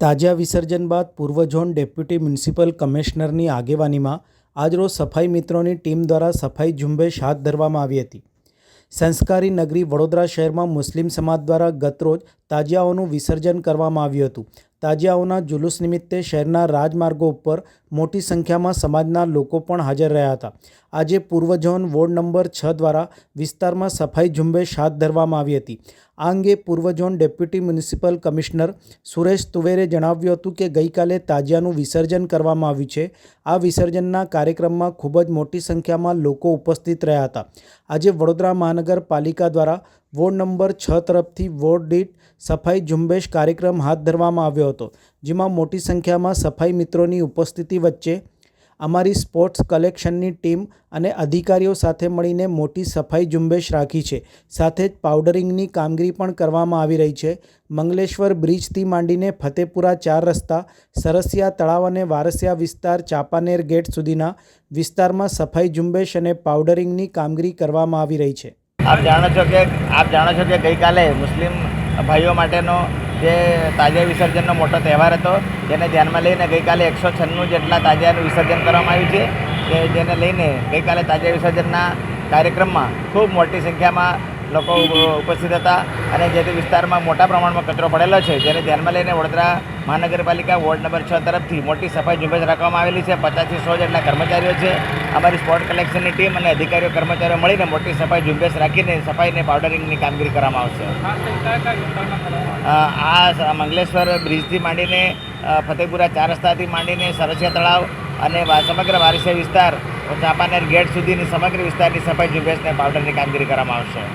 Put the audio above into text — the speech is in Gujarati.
તાજા વિસર્જન બાદ પૂર્વ ઝોન ડેપ્યુટી મ્યુનિસિપલ કમિશનરની આગેવાનીમાં આજરોજ સફાઈ મિત્રોની ટીમ દ્વારા સફાઈ ઝુંબેશ હાથ ધરવામાં આવી હતી. સંસ્કારી નગરી વડોદરા શહેરમાં મુસ્લિમ સમાજ દ્વારા ગતરોજ તાજિયાઓનું વિસર્જન કરવામાં આવ્યું હતું. તાજિયાઓના જુલુસ નિમિત્તે શહેરના રાજમાર્ગો ઉપર મોટી સંખ્યામાં સમાજના લોકો પણ હાજર રહ્યા હતા. આજે પૂર્વ ઝોન વોર્ડ નંબર છ દ્વારા વિસ્તારમાં સફાઈ ઝુંબેશ હાથ ધરવામાં આવી હતી. આ અંગે પૂર્વ zone deputy municipal commissioner Suresh તુવેરે જણાવ્યું હતું કે ગઈકાલે તાજિયાનું વિસર્જન કરવામાં આવ્યું છે. આ વિસર્જનના કાર્યક્રમમાં ખૂબ જ મોટી સંખ્યામાં લોકો ઉપસ્થિત રહ્યા હતા. આજે વડોદરા મહાનગરપાલિકા દ્વારા વોર્ડ નંબર છ તરફથી વોર્ડ દીઠ સફાઈ ઝુંબેશ કાર્યક્રમ હાથ ધરવામાં આવ્યો હતો, જેમાં મોટી સંખ્યામાં સફાઈ મિત્રોની ઉપસ્થિતિ વચ્ચે અમારી સ્પોર્ટ્સ કલેક્શનની ટીમ અને અધિકારીઓ સાથે મળીને મોટી સફાઈ ઝુંબેશ રાખી છે. સાથે જ પાવડરિંગની કામગીરી પણ કરવામાં આવી રહી છે. મંગલેશ્વર બ્રિજથી માંડીને ફતેપુરા ચાર રસ્તા, સરસિયા તળાવ અને વારસિયા વિસ્તાર, ચાપાનેર ગેટ સુધીના વિસ્તારમાં સફાઈ ઝુંબેશ અને પાવડરિંગની કામગીરી કરવામાં આવી રહી છે. આપ જાણો છો કે આપ જાણો છો કે ગઈકાલે મુસ્લિમ ભાઈઓ માટેનો જે તાજિયા વિસર્જનનો મોટો તહેવાર હતો, જેને ધ્યાનમાં લઈને ગઈકાલે એકસો છન્નું જેટલા તાજિયાનું વિસર્જન કરવામાં આવ્યું છે, કે જેને લઈને ગઈકાલે તાજિયા વિસર્જનના કાર્યક્રમમાં ખૂબ મોટી સંખ્યામાં લોકો ઉપસ્થિત હતા અને જે તે વિસ્તારમાં મોટા પ્રમાણમાં કચરો પડેલો છે. જેને ધ્યાનમાં લઈને વડોદરા મહાનગરપાલિકા વોર્ડ નંબર છ તરફથી મોટી સફાઈ ઝુંબેશ રાખવામાં આવેલી છે. પચાસથી સો જેટલા કર્મચારીઓ છે. અમારી સ્પોટ કલેક્શનની ટીમ અને અધિકારીઓ કર્મચારીઓ મળીને મોટી સફાઈ ઝુંબેશ રાખીને સફાઈને પાવડરિંગની કામગીરી કરવામાં આવશે. આ મંગલેશ્વર બ્રિજથી માંડીને ફતેપુરા ચાર રસ્તાથી માંડીને સરસિયા તળાવ અને સમગ્ર વારસિયા વિસ્તાર ચાંપાનેર ગેટ સુધીની સમગ્ર વિસ્તારની સફાઈ ઝુંબેશને પાવડરની કામગીરી કરવામાં આવશે.